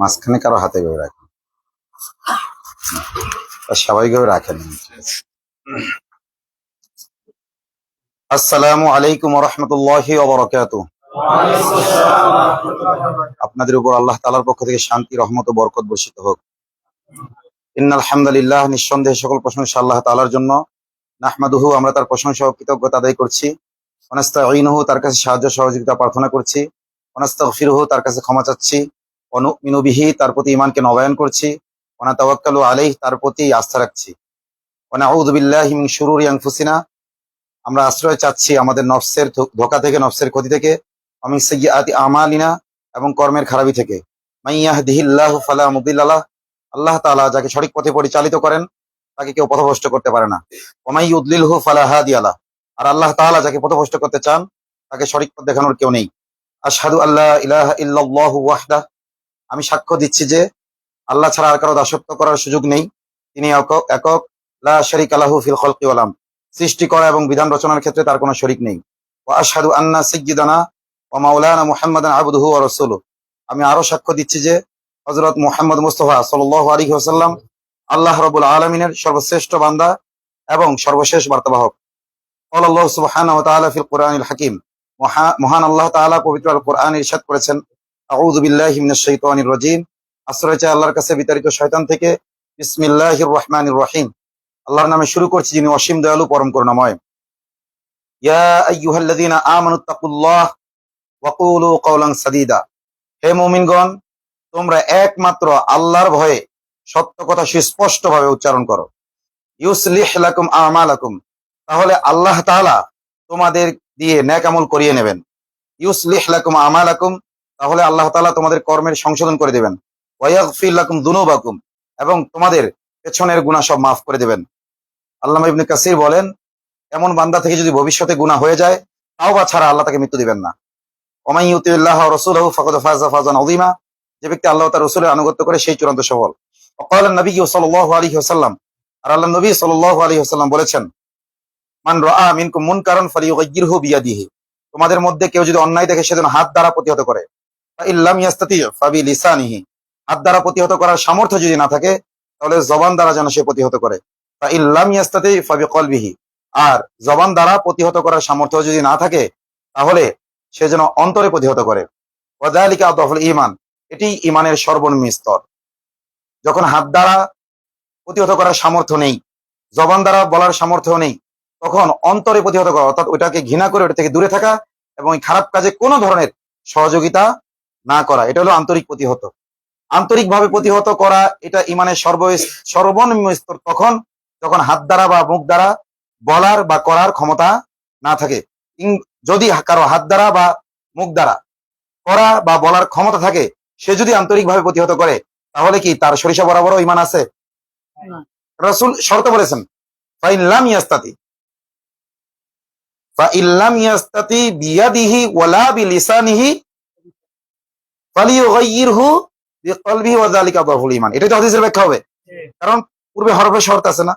মাঝখানে করা হাতে ভেবে রাখেন। স্বাভাবিকভাবে রাখেন আসসালামু আলাইকুম রহমতুল্লাহি আপনাদের উপর আল্লাহ তালার পক্ষ থেকে শান্তি, রহমত ও বরকত বর্ষিত হোক। ইন্নাল হামদুলিল্লাহ, নিঃসন্দেহে সকল প্রশংসা আল্লাহ তালার জন্য। নাহমাদুহু, আমরা তার প্রশংসা কৃতজ্ঞতা আদায় করছি। অনাস্তাইনহু তার কাছে সাহায্য সহযোগিতা প্রার্থনা করছি। অনাস্তাগফিরুহু তার কাছে ক্ষমা চাচ্ছি। অনুমিনুবিহি তার প্রতি ইমানকে নবায়ন করছি। ওনা তাওয়াক্কালু আলাইহ, তার প্রতি আস্থা রাখছি। ওনা আউযুবিল্লাহি মিন শুরুরি আনফুসিনা, আমরা আশ্রয় চাচ্ছি আমাদের নফসের ধোকা থেকে, নফসের ক্ষতি থেকে। আমি সাইয়্যাতি আমালিনা, এবং কর্মের খারাপি থেকে। মাইয়াহদিহিল্লাহু ফালা মুদিল্লাহ আল্লাহ তাআলা যাকে সঠিক পথে পরিচালিত করেন, তাকে কেউ পথভ্রষ্ট করতে পারে না। ওমাই ইউদলিলহু ফালা হাদিয়ালা আর আল্লাহ তাআলা যাকে পথভ্রষ্ট করতে চান, তাকে সঠিক পথ দেখানোর কেউ নেই। আশহাদু আল্লাহ ইলাহা ইল্লাল্লাহু ওয়াহদা আমি সাক্ষ্য দিচ্ছি যে আল্লাহ ছাড়া আর কারো দাসত্ব করার সুযোগ নেই তিনি একক একক লা শারিকা লাহু ফিল খলকি ওয়াল আমর। সৃষ্টি করা এবং বিধান রচনার ক্ষেত্রে তার কোনো শরিক নেই ওয়া আশহাদু আন্না সাইয়্যিদানা ওয়া মাওলানা মুহাম্মাদান আবদুহু ওয়া রাসূলুহু আমি আরো সাক্ষ্য দিচ্ছি যে হযরত মুহাম্মদ মুস্তাফা সাল্লাল্লাহু আলাইহি ওয়াসাল্লাম আল্লাহ রাব্বুল আলামিনের সর্বশ্রেষ্ঠ বান্দা এবং সর্বশেষ বার্তাবাহক قال الله سبحانه وتعالى في القرآن الحكيم মহা- মহান আল্লাহ তাআলা পবিত্র আল কোরআন ইরশাদ করেছেন আশ্রয় চাই আল্লাহর কাছে বিতাড়িত শয়তান থেকে রহিম আল্লাহর নামে শুরু করছি যিনি অসীম দয়ালু, পরম করুণাময়। তোমরা একমাত্র আল্লাহর ভয়ে সত্য কথা সুস্পষ্টভাবে উচ্চারণ করো। ইউসলিহ তাহলে আল্লাহ তোমাদের দিয়ে ন্যাক আমল করিয়ে নেবেন। ইউসলিহ লাকুম আমালাকুম, তাহলে আল্লাহ তাআলা তোমাদের কর্মের সংশোধন করে দেবেন। ওয়াইয়াগফির দুনুবাকুম, এবং তোমাদের পেছনের গুণা সব মাফ করে দেবেন। আল্লাহ ইবনে কাসির বলেন, এমন বান্দা থেকে যদি ভবিষ্যতে গুণা হয়ে যায় তাও বা ছাড়া আল্লাহ তাকে মৃত্যু দিবেন না। ওমাইউতিল্লাহ রাসূলহু ফাকাদ ফাজা ফাজান যে ব্যক্তি আল্লাহ তার রসুলের আনুগত্য করে সেই চূড়ান্ত সফল। অকাল নবী সাল্লাহ আলী আসাল্লাম আর আল্লাহ নবী সাল্লাহ আলী বলেছেন মান রাআ মিনকুম মুনকারান ফালিয়ুগাইয়িরহু বিয়াদিহি। তোমাদের মধ্যে কেউ যদি অন্যায় দেখে, সেজন্য হাত দ্বারা প্রতিহত করে। ইল্লাম ইয়াস্তাতি ফাবি লিসানিহি হাত দ্বারা প্রতিহত করার সামর্থ্য যদি না থাকে, তাহলে জবান দ্বারা যেন সে প্রতিহত করে। ফা ইল্লাম ইয়াস্তাতি ফাবি কলবিহি আর জবান দ্বারা প্রতিহত করার সামর্থ্য যদি না থাকে, তাহলে সে যেন অন্তরে প্রতিহত করে। ওয়াযালিকা আদফুল ঈমান। এটি ঈমানের সর্বনিম্ন স্তর। যখন হাত দ্বারা প্রতিহত করার সামর্থ্য নেই, জবান দ্বারা বলার সামর্থ্য নেই তখন অন্তরে প্রতিহত করা অর্থাৎ ওইটাকে ঘৃণা করে ওটা থেকে দূরে থাকা এবং এই খারাপ কাজে কোনো ধরনের সহযোগিতা না করা এটা হলো আন্তরিক প্রতিহত। আন্তরিকভাবে প্রতিহত করা এটা ইমানের সর্ব সর্বনিম্ন স্তর তখন যখন হাত দ্বারা বা মুখ দ্বারা বলার বা করার ক্ষমতা না থাকে। যদি কারও হাত দ্বারা বা মুখ দ্বারা করা বা বলার ক্ষমতা থাকে সে যদি আন্তরিকভাবে প্রতিহত করে তাহলে কি তার সরিষা বরাবরও ইমান আছে? রসুল শর্ত বলেছেন ফাইন লাম ইয়াস্তাতি এটা তো হাদিসের ব্যাখ্যা হবে। কারণ পূর্বে হরফে শর্ত আছে না।